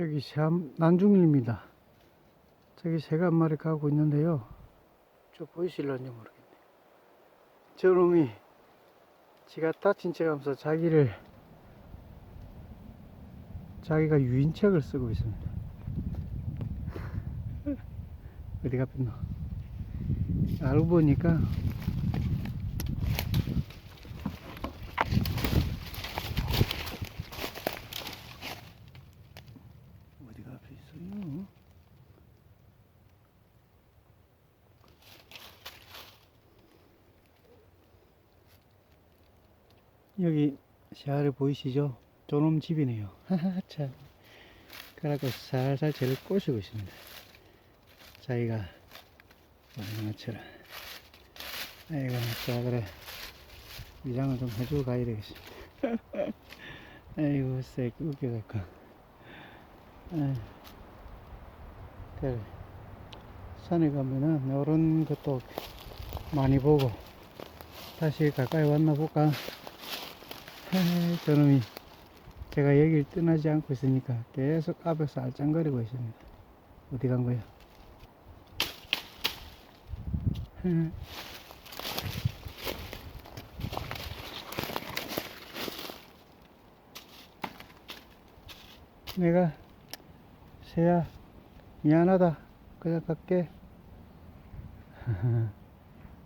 저기 새 한, 난중일입니다. 저기 새가 한 마리 가고 있는데요. 저 보이실런지 모르겠네. 저놈이 지가 다친 척 하면서 자기를 자기가 유인책을 쓰고 있습니다. 어디 갔노? 알고 보니까 앞에 있어요? 여기 시야를 보이시죠? 저놈 집이네요. 참. 그래갖고 살살 저를 꼬시고 있습니다. 자기가 것처럼. 아이고, 자 그래. 위장을 좀 해주고 가야 되겠습니다. 아이고, 새끼 웃겨갖고. 그래. 산에 가면은 이런 것도 많이 보고 다시 가까이 왔나 볼까. 저놈이 제가 여길 떠나지 않고 있으니까 계속 앞에서 알짱거리고 있습니다. 어디 간 거야? 내가 새야 미안하다. 그냥 갈게